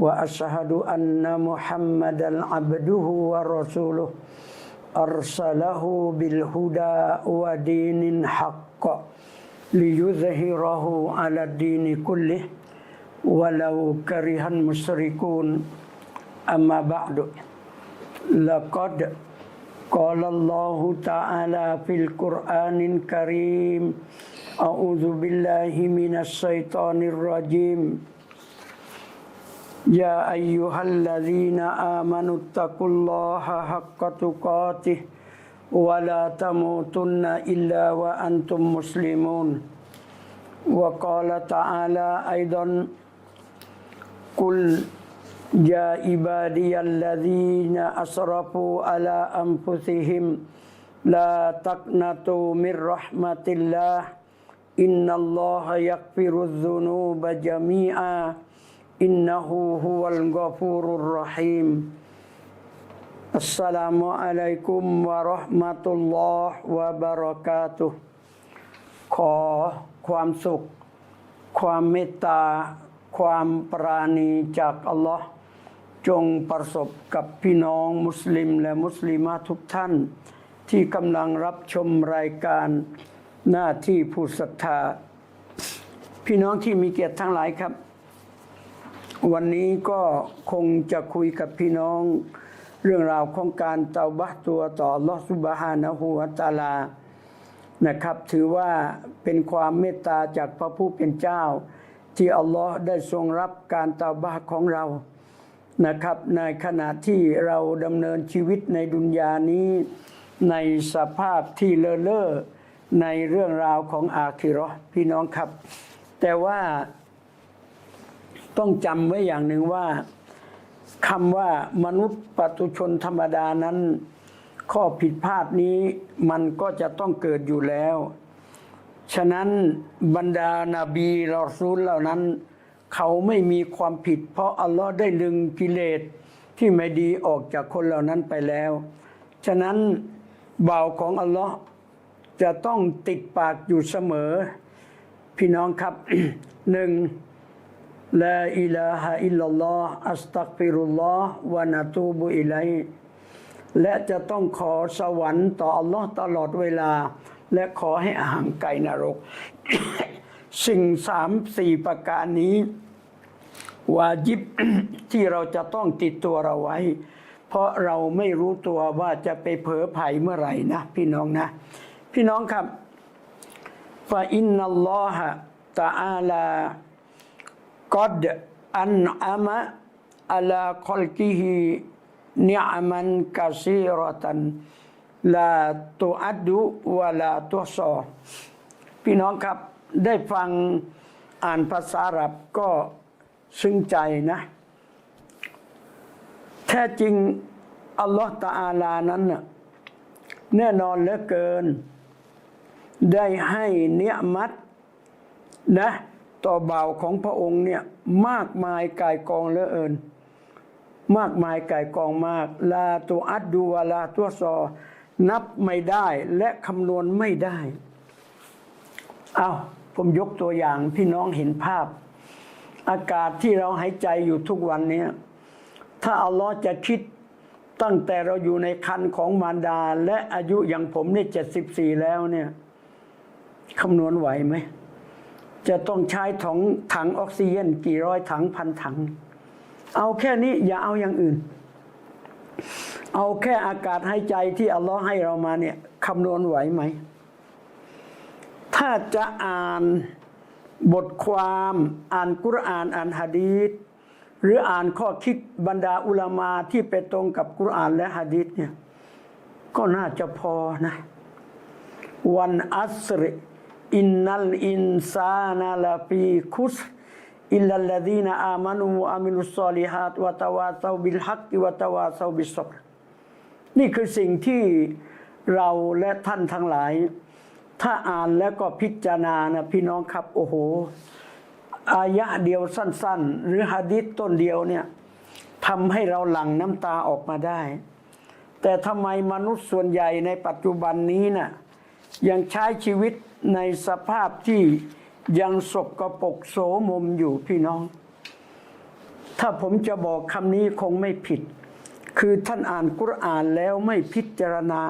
وأشهد أن محمدا عبده ورسوله. أرسله بالهدى ودين حق ليظهره على الدين كله. ولو كره المشركون. أما بعد. لقد قال الله تعالى في القرآن الكريم أعوذ بالله من الشيطان الرجيم. يا أيها الذين آمنوا اتقوا الله حق تقاته ولا تموتن إلا وأنتم مسلمون. وقال تعالى أيضا قل يا عبادي الذين أسرفوا على أنفسهم لا تقنطوا من رحمة الله إن الله يغفر الذنوب جميعا إنه هو الغفور الرحيم السلام عليكم ورحمة الله وبركاته ขอความสุข ความเมตตา ความปราณีจากอัลลอฮ์จงประสบกับพี่น้องมุสลิมและมุสลิมาทุกท่าน ที่กำลังรับชมรายการหน้าที่ผู้ศรัทธา พี่น้องที่มีเกียรติทั้งหลายครับ วันนี้ก็คงจะคุยกับพี่น้อง เรื่องราวของการเตาบะตัวต่อลอฮ์ซุบฮานะฮูวตาลานะครับ ถือว่าเป็นความเมตตาจากพระผู้เป็นเจ้า ที่อัลลอฮ์ได้ทรงรับการเตาบะของเรานะครับ ในขณะที่เราดำเนินชีวิตในดุนยานี้ ในสภาพที่เลอะเลอะในเรื่องราวของอาคิราะห์พี่น้องครับ แต่ว่า ต้องจำไว้อย่างหนึ่งว่าคำว่ามนุษย์ปัตุชนธรรมดานั้น ข้อผิดพลาดนี้มันก็จะต้องเกิดอยู่แล้ว ฉะนั้นบรรดานาบีรอซูลเหล่านั้น เขาไม่มีความผิด เพราะอัลลอฮ์ได้ลึงกิเลสที่ไม่ดีออกจากคนเหล่านั้นไปแล้ว ฉะนั้นบ่าวของอัลลอฮ์จะต้องติดปากอยู่เสมอ พี่น้องครับหนึ่ง ลาอิลาฮะอิลลัลลอฮ์อัสตักฟิรุลลอฮ์วะนะตูบุอิลัยฮิและจะต้องขอสวรรค์ต่ออัลลอฮ์ตลอดเวลา และขอให้ห่างไกลนรก สิ่งสามสี่ประการนี้ วาจิบที่เราจะต้องติดตัวเราไว้ เพราะเราไม่รู้ตัวว่าจะไปเผลอไผ่เมื่อไหร่นะ พี่น้องนะ พี่น้องครับฟาอินนัลลอฮะตะอาลา กอดอันอามะอัลาคอลกิฮีนิอามันกาซีรตันลาตัวอัดดุวะลาตัวซอพี่น้องครับได้ฟังอ่านภาษาอาหรับก็ซึ้งใจนะ แท้จริง อัลลอฮฺตาอาลานั้นน่แน่นอนเหลือเกิน ได้ให้เนื้อมัดนะ ต่อบ่าวของพระองค์เนี่ยมากมายกายกองเหลือเอิน มากมายกายกองมาก ลาตัวอัดดูวาลาตัวซอ นับไม่ได้และคำนวณไม่ได้ เอาผมยกตัวอย่างพี่น้องเห็นภาพ อากาศที่เราหายใจอยู่ทุกวันเนี้ถ้าอัลลอฮ์จะคิดตั้งแต่เราอยู่ในคันของมารดา และอายุอย่างผมเนี่ยเจ็ดสิบสี่แล้วเนี่ยคำนวณไหวไหม จะต้องใช้ถังถังออกซิเจนกี่ร้อยถังพันถัง เอาแค่นี้อย่าเอาอย่างอื่น เอาแค่อากาศหายใจที่อัลลอฮ์ให้เรามาเนี่ยคำนวณไหวไหม ถ้าจะอ่านบทความอ่านกุรอานอ่านฮะดีษหรืออ่านข้อคิดบรรดาอุลามาที่ไปตรงกับกุรอานและฮะดีษเนี่ยก็น่าจะพอนะ วันอัสร อินนัลอินซานาลาฟีคุสอิลลัลลดีนอามานูวะอามิลุสซอลิฮัตวะตะวาซาบิลฮักกิวะตะวาซาบิสซับนี่คือสิ่งที่เราและท่านทั้งหลาย ถ้าอ่านแล้วก็พิจารณานะพี่น้องครับ โอ้โห อายะเดียวสั้น ๆ หรือฮะดิษต้นเดียวเนี่ยทำให้เราหลั่งน้ำตาออกมาได้ แต่ทำไมมนุษย์ส่วนใหญ่ในปัจจุบันนี้น่ะยังใช้ชีวิต ในสภาพที่ยังสกกระปกโสมมอยู่พี่น้อง ถ้าผมจะบอกคำนี้คงไม่ผิด คือท่านอ่านกุรอานแล้วไม่พิจารณา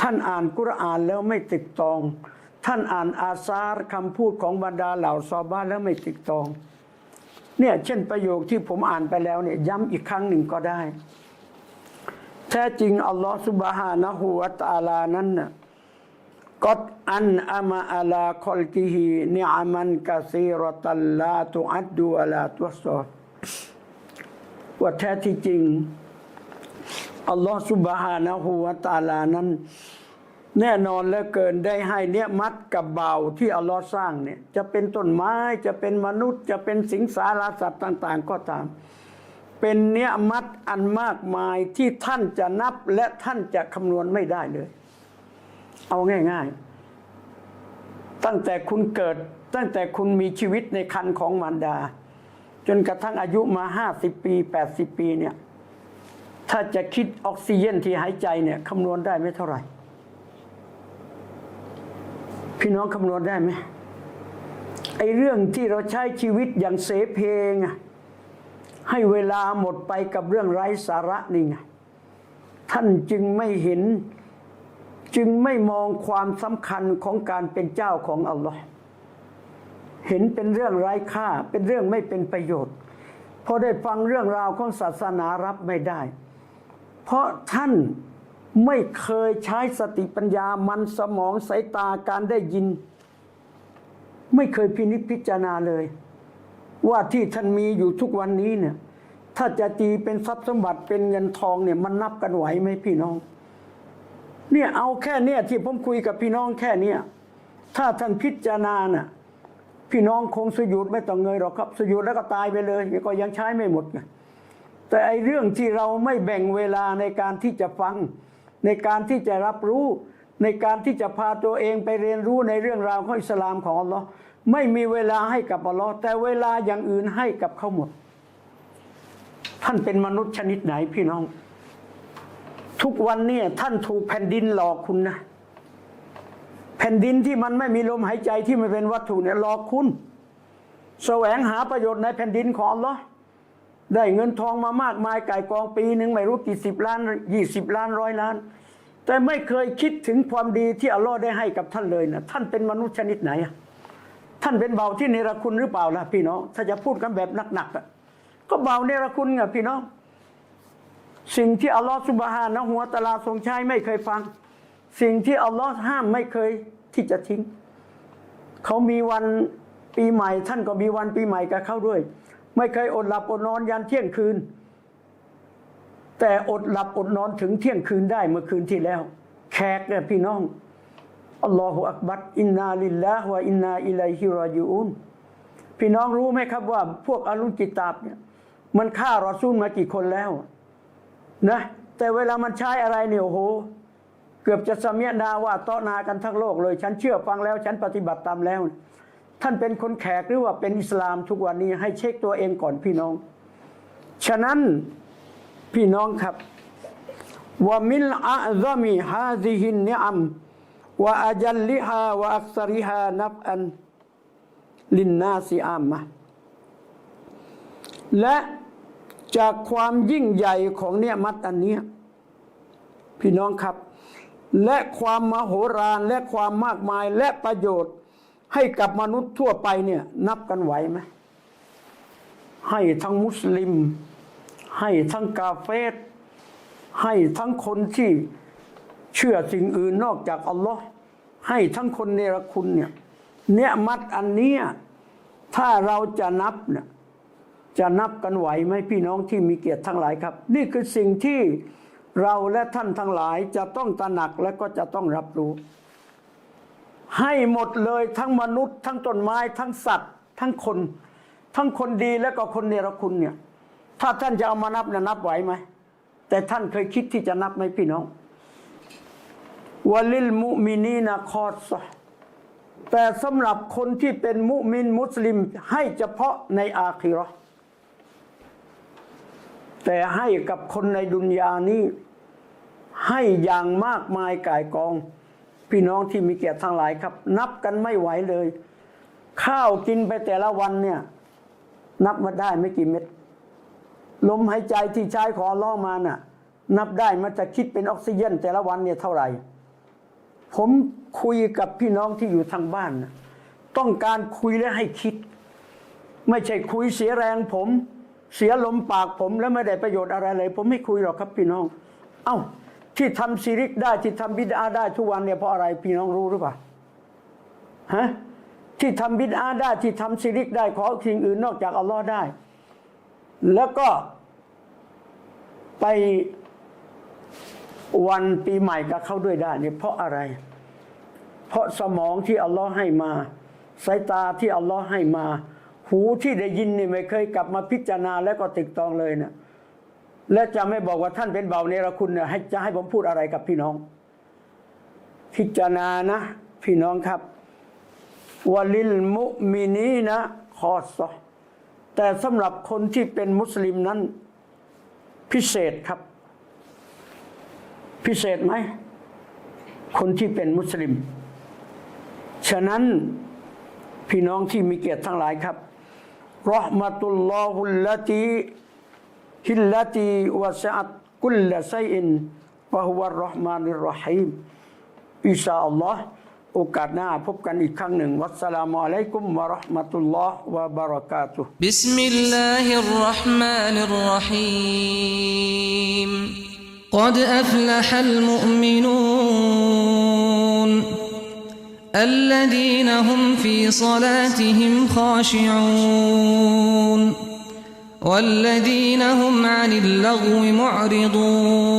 ท่านอ่านกุรอานแล้วไม่ติดตอง ท่านอ่านอาซาร์คำพูดของบรรดาเหล่าซอบ้านแล้วไม่ติดตองเนี่ยเช่นประโยคที่ผมอ่านไปแล้วเนี่ยย้ำอีกครั้งหนึ่งก็ได้ แท้จริงอัลลอฮฺสุบฮานะฮูวะตะอาลานั้นน่ะ กดอันอามาอาลาคอลกิฮีนิอามันกะซีรตัลลาตุอัดดูอลาตุสอว่าแท้ที่จริง อัลลอฮฺสุบฮานะฮูวะตาลานั้น แน่นอนเหลือเกินได้ให้เนี่ยมัดกับเบาที่อัลลอฮ์สร้างเนี่ยจะเป็นต้นไม้จะเป็นมนุษย์ จะเป็นสิงสารสัตว์ต่าง ๆ ก็ตาม เป็นเนื้อมัดอันมากมายที่ท่านจะนับและท่านจะคำนวณไม่ได้เลย เอาง่าย ๆ ตั้งแต่คุณเกิด ตั้งแต่คุณมีชีวิตในคันของมารดา จนกระทั่งอายุมาห้าสิบปีแปดสิบปีเนี่ย ถ้าจะคิดออกซิเจนที่หายใจเนี่ยคำนวณได้ไม่เท่าไหร่ พี่น้องคำนวณได้ไหมไอ้เรื่องที่เราใช้ชีวิตอย่างเสเพงให้เวลาหมดไปกับเรื่องไร้สาระนี่ไงท่านจึงไม่เห็น จึงไม่มองความสำคัญของการเป็นเจ้าของอัลลอฮ์เห็นเป็นเรื่องไร้ค่า เป็นเรื่องไม่เป็นประโยชน์พอได้ฟังเรื่องราวของศาสนารับไม่ได้ เพราะท่านไม่เคยใช้สติปัญญามันสมองสายตาการได้ยิน ไม่เคยพินิจพิจารณาเลย ว่าที่ท่านมีอยู่ทุกวันนี้เนี่ยถ้าจะตีเป็นทรัพย์สมบัติเป็นเงินทองเนี่ยมันนับกันไหวไหมพี่น้อง เนี่ยเอาแค่เนี่ยที่ผมคุยกับพี่น้องแค่เนี่ยถ้าท่านพิจารณาน่ะพี่น้องคงสยุดไม่ต้องเงยหรอกครับ สยุดแล้วก็ตายไปเลยก็ยังใช้ไม่หมดไงแต่ไอเรื่องที่เราไม่แบ่งเวลาในการที่จะฟัง ในการที่จะรับรู้ ในการที่จะพาตัวเองไปเรียนรู้ในเรื่องราวของอิสลามของอัลลอฮ์ไม่มีเวลาให้กับอัลลอฮ์แต่เวลาอย่างอื่นให้กับเขาหมด ท่านเป็นมนุษย์ชนิดไหนพี่น้อง ทุกวันเนี่ยท่านถูกแผ่นดินหลอกคุณนะ แผ่นดินที่มันไม่มีลมหายใจที่มันเป็นวัตถุเนี่ยหลอกคุณแสวงหาประโยชน์ในแผ่นดินของอัลลอฮ์ได้เงินทองมามากมายไก่กองปีหนึ่งไม่รู้กี่สิบล้านยี่สิบล้านร้อยล้าน แต่ไม่เคยคิดถึงความดีที่อัลลอฮ์ได้ให้กับท่านเลยนะท่านเป็นมนุษย์ชนิดไหนอะท่านเป็นเบาที่เนรคุณหรือเปล่าล่ะพี่น้องถ้าจะพูดกันแบบหนักๆก็เบาเนรคุณไงพี่น้อง สิ่งที่อัลลอฮ์สุบฮานะหัวตะอาลาทรงใช้ไม่เคยฟัง สิ่งที่อัลลอฮ์ห้ามไม่เคยที่จะทิ้ง เขามีวันปีใหม่ ท่านก็มีวันปีใหม่กับเขาด้วย ไม่เคยอดหลับอดนอนยันเที่ยงคืน แต่อดหลับอดนอนถึงเที่ยงคืนได้เมื่อคืนที่แล้ว แขกเนี่ยพี่น้องอัลลอฮฺอักบัดอินนาลิลลาฮ์วะอินนาอิลัยฮิรอยูอุนพี่น้องรู้ไหมครับว่า พวกอาลุนกิตาบเนี่ยมันฆ่ารอซูลมากี่คนแล้ว นะแต่เวลามันใช้อะไรเนี่ยโอ้โหเกือบจะสมียนาว่าต้อนากันทั้งโลกเลย ฉันเชื่อฟังแล้วฉันปฏิบัติตามแล้ว ท่านเป็นคนแขกหรือว่าเป็นอิสลามทุกวันนี้ให้เช็คตัวเองก่อนพี่น้อง ฉะนั้นพี่น้องครับว่ามิลอาซามิฮาซิฮินเนอัมว่าอาจัลลิฮาวะอักษริฮานับอันลินนาซิอามะและ จากความยิ่งใหญ่ของเนี่ยมัดอันเนี้ยพี่น้องครับ และความมโหฬารและความมากมายและประโยชน์ ให้กับมนุษย์ทั่วไปเนี่ย นับกันไหวไหมให้ทั้งมุสลิม ให้ทั้งกาเฟตให้ทั้งคนที่เชื่อสิ่งอื่นนอกจากอัลลอฮ์ให้ทั้งคนเนรคุณเนี่ยเนี่ยมัดอันเนี้ยถ้าเราจะนับเนี่ย จะนับกันไหวไหมพี่น้องที่มีเกียรติทั้งหลายครับ นี่คือสิ่งที่เราและท่านทั้งหลายจะต้องตระหนักและก็จะต้องรับรู้ ให้หมดเลยทั้งมนุษย์ ทั้งต้นไม้ทั้งสัตว์ ทั้งคน ทั้งคนดีและก็คนเนรคุณเนี่ย ถ้าท่านจะเอามานับเนี่ยนับไหวไหมแต่ท่านเคยคิดที่จะนับไหมพี่น้องวะลิลมุมินีนาคอสแต่สำหรับคนที่เป็นมุมินมุสลิมให้เฉพาะในอาคิราะห์ แต่ให้กับคนในดุนยานี้ ให้อย่างมากมายกายกอง พี่น้องที่มีเกียรติทั้งหลายครับ นับกันไม่ไหวเลย ข้าวกินไปแต่ละวันเนี่ย นับมาได้ไม่กี่เม็ดลมหายใจที่ใช้ขอล่อมาน่ะ นับได้มันจะคิดเป็นออกซิเจนแต่ละวันเนี่ยเท่าไหร่ ผมคุยกับพี่น้องที่อยู่ทางบ้านนะต้องการคุยและให้คิด ไม่ใช่คุยเสียแรงผม เสียลมปากผมแล้วไม่ได้ประโยชน์อะไรเลย ผมไม่คุยหรอกครับพี่น้อง เอ้า ที่ทำซีริกได้ที่ทำบิดาได้ทุกวันเนี่ยเพราะอะไรพี่น้องรู้หรือเปล่าฮะที่ทำบิดาได้ที่ทำซีริกได้ขอสิ่งอื่นนอกจากอัลลอฮ์ได้ แล้วก็ไปวันปีใหม่กับเขาด้วยได้เนี่ยเพราะอะไร เพราะสมองที่อัลลอฮ์ให้มา สายตาที่อัลลอฮ์ให้มา หูที่ได้ยินนี่ไม่เคยกลับมาพิจารณาแล้วก็ติดตองเลยเนี่ยและจะไม่บอกว่าท่านเป็นเบาเนรคุณเนี่ยให้จะให้ผมพูดอะไรกับพี่น้อง พิจารณานะ พี่น้องครับวลิลมุมินีนะคอสอแต่สำหรับคนที่เป็นมุสลิมนั้น พิเศษครับ พิเศษไหม คนที่เป็นมุสลิม ฉะนั้นพี่น้องที่มีเกียรติทั้งหลายครับ รอห์มะตุลลอฮุลละตีฮิลละตีวะสะอัตกุลละไซอินฟะฮุวะรอห์มานิรรอฮีมอิชาอัลลอฮ์โอกาสหน้าพบกันอีกครั้งหนึ่ง วัสสลามุอะลัยกุมวะเราะห์มะตุลลอฮ์วะบะเราะกาตุฮ์ بسم الله الرحمن الرحيم قد أفلح المؤمنون الذين هم في صلاتهم خاشعون والذين هم عن اللغو معرضون